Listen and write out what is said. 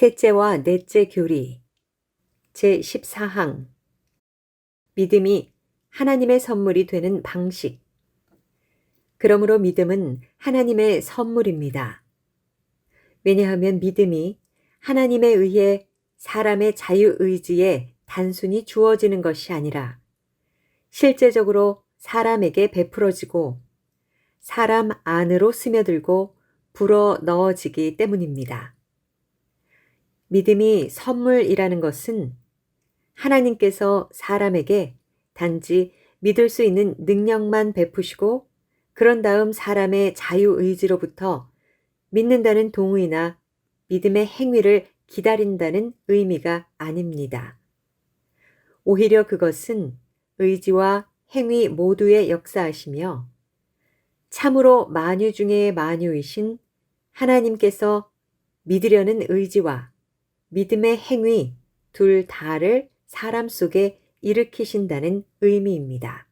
셋째와 넷째 교리 제14항 믿음이 하나님의 선물이 되는 방식 그러므로 믿음은 하나님의 선물입니다. 왜냐하면 믿음이 하나님에 의해 사람의 자유의지에 단순히 주어지는 것이 아니라 실제적으로 사람에게 베풀어지고 사람 안으로 스며들고 불어 넣어지기 때문입니다. 믿음이 선물이라는 것은 하나님께서 사람에게 단지 믿을 수 있는 능력만 베푸시고 그런 다음 사람의 자유의지로부터 믿는다는 동의나 믿음의 행위를 기다린다는 의미가 아닙니다. 오히려 그것은 의지와 행위 모두에 역사하시며 참으로 만유 중의 만유이신 하나님께서 믿으려는 의지와 믿음의 행위 둘 다를 사람 속에 일으키신다는 의미입니다.